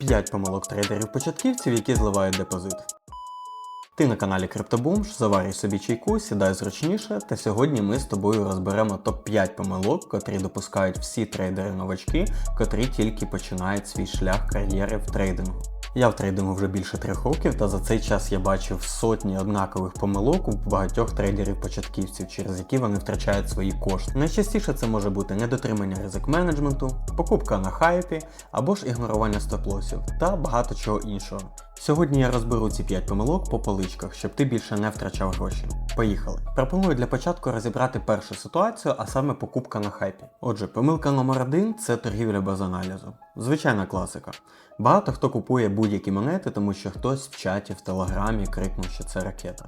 5 помилок трейдерів-початківців, які зливають депозит. Ти на каналі CryptoBoom, заварюй собі чайку, сідай зручніше, та сьогодні ми з тобою розберемо топ-5 помилок, котрі допускають всі трейдери-новачки, котрі тільки починають свій шлях кар'єри в трейдингу. Я в трейдингу вже більше трьох років, та за цей час я бачив сотні однакових помилок у багатьох трейдерів-початківців, через які вони втрачають свої кошти. Найчастіше це може бути недотримання ризик менеджменту, покупка на хайпі або ж ігнорування стоп-лосів та багато чого іншого. Сьогодні я розберу ці 5 помилок по поличках, щоб ти більше не втрачав гроші. Поїхали. Пропоную для початку розібрати першу ситуацію, а саме покупка на хайпі. Отже, помилка номер один це торгівля без аналізу. Звичайна класика. Багато хто купує будь-які монети, тому що хтось в чаті в телеграмі крикнув, що це ракета.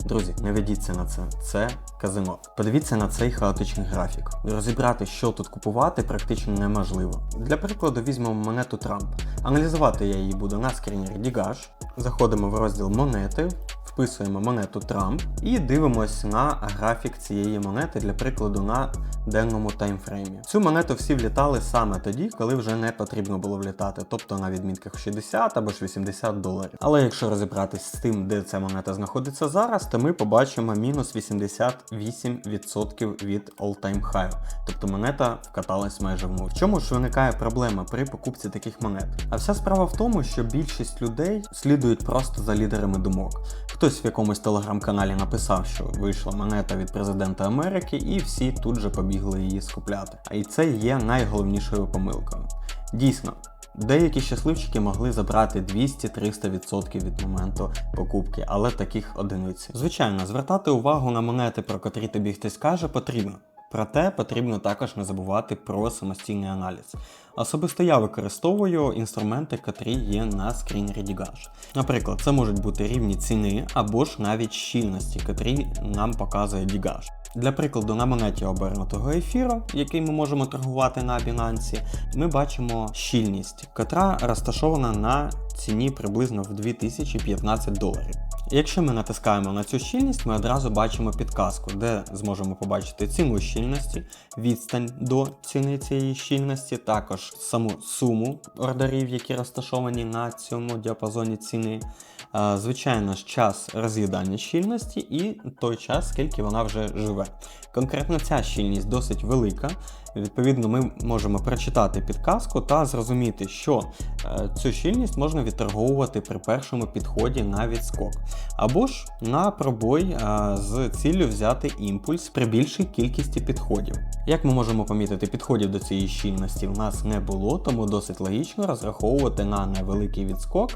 Друзі, не ведіться на це, це казино. Подивіться на цей хаотичний графік. Розібрати, що тут купувати, практично неможливо. Для прикладу, візьмемо монету Трамп. Аналізувати я її буду на скрінері Digash. Заходимо в розділ монети, вписуємо монету Трамп і дивимось на графік цієї монети, для прикладу, на денному таймфреймі. Цю монету всі влітали саме тоді, коли вже не потрібно було влітати, тобто на відмітках 60 або ж 80 доларів. Але якщо розібратись з тим, де ця монета знаходиться зараз, то ми побачимо мінус 88% від all-time high. Тобто монета вкаталась майже в нуль. Чому ж виникає проблема при покупці таких монет? А вся справа в тому, що більшість людей слідують просто за лідерами думок. Хтось в якомусь телеграм-каналі написав, що вийшла монета від президента Америки, і всі тут же побігли її скупляти. А і це є найголовнішою помилкою. Дійсно. Деякі щасливчики могли забрати 200-300% від моменту покупки, але таких одиниць. Звичайно, звертати увагу на монети, про котрі тобі хтось каже, потрібно. Проте потрібно також не забувати про самостійний аналіз. Особисто я використовую інструменти, котрі є на скрінері Digash. Наприклад, це можуть бути рівні ціни або ж навіть щільності, котрі нам показує Digash. Для прикладу, на монеті обернутого ефіру, який ми можемо торгувати на Binance, ми бачимо щільність, котра розташована на ціні приблизно в 2015 доларів. Якщо ми натискаємо на цю щільність, ми одразу бачимо підказку, де зможемо побачити ціну щільності, відстань до ціни цієї щільності, також саму суму ордерів, які розташовані на цьому діапазоні ціни. Звичайно ж, час роз'їдання щільності і той час, скільки вона вже живе. Конкретно ця щільність досить велика. Відповідно, ми можемо прочитати підказку та зрозуміти, що е, цю щільність можна відторговувати при першому підході на відскок, або ж на пробой е, з ціллю взяти імпульс при більшій кількості підходів. Як ми можемо помітити, підходів до цієї щільності в нас не було, тому досить логічно розраховувати на невеликий відскок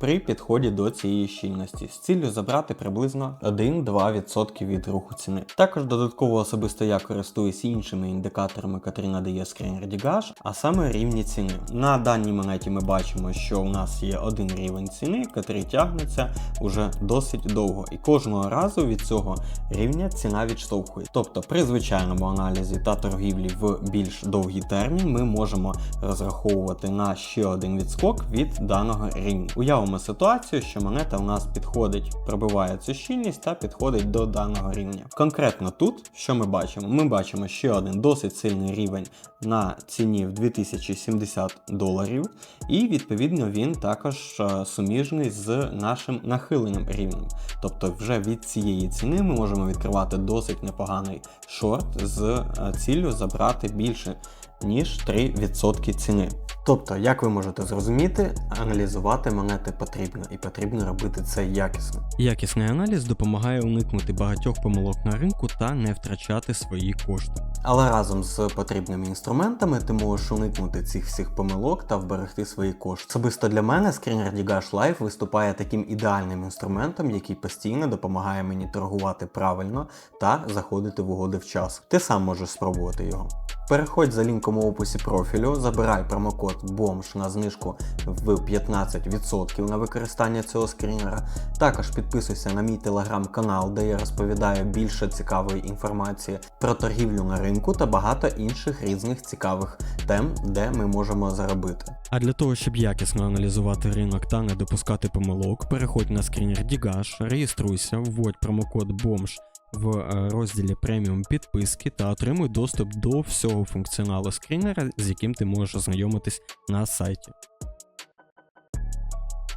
при підході до цієї щільності з ціллю забрати приблизно 1-2% від руху ціни. Також додатково особисто я користуюсь іншими індикаторами, котрі надає Digash, а саме рівні ціни. На даній монеті ми бачимо, що у нас є один рівень ціни, котрий тягнеться уже досить довго, і кожного разу від цього рівня ціна відштовхує. Тобто при звичайному аналізі та торгівлі в більш довгий термін ми можемо розраховувати на ще один відскок від даного рівня. Уявимо ситуацію, що монета у нас підходить, пробиває цю щільність та підходить до даного рівня. Конкретно тут, що ми бачимо? Ми бачимо ще один досить сильний рівень на ціні в 2070 доларів, і відповідно він також е, суміжний з нашим нахиленим рівнем. Тобто, вже від цієї ціни ми можемо відкривати досить непоганий шорт з е, ціллю забрати більше ніж 3% ціни. Тобто, як ви можете зрозуміти, аналізувати монети потрібно і потрібно робити це якісно. Якісний аналіз допомагає уникнути багатьох помилок на ринку та не втрачати свої кошти. Але разом з потрібними інструментами ти можеш уникнути цих всіх помилок та вберегти свої кошти. Особисто для мене скрінер Digash Live виступає таким ідеальним інструментом, який постійно допомагає мені торгувати правильно та заходити в угоди вчасно. Ти сам можеш спробувати його. Переходь за лінком у описі профілю, забирай промокод BOMSH на знижку в 15% на використання цього скрінера. Також підписуйся на мій телеграм-канал, де я розповідаю більше цікавої інформації про торгівлю на ринку та багато інших різних цікавих тем, де ми можемо заробити. А для того, щоб якісно аналізувати ринок та не допускати помилок, переходь на скрінер Digash, реєструйся, вводь промокод BOMSH в е, розділі преміум підписки та отримуй доступ до всього функціоналу скрінера, з яким ти можеш ознайомитись на сайті.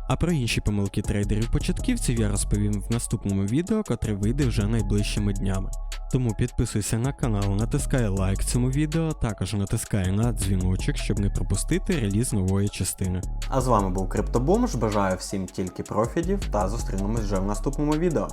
А про інші помилки трейдерів-початківців я розповім в наступному відео, котре вийде вже найближчими днями. Тому підписуйся на канал, натискай лайк цьому відео, також натискай на дзвіночок, щоб не пропустити реліз нової частини. А з вами був Криптобомж. Бажаю всім тільки профітів та зустрінемось вже в наступному відео.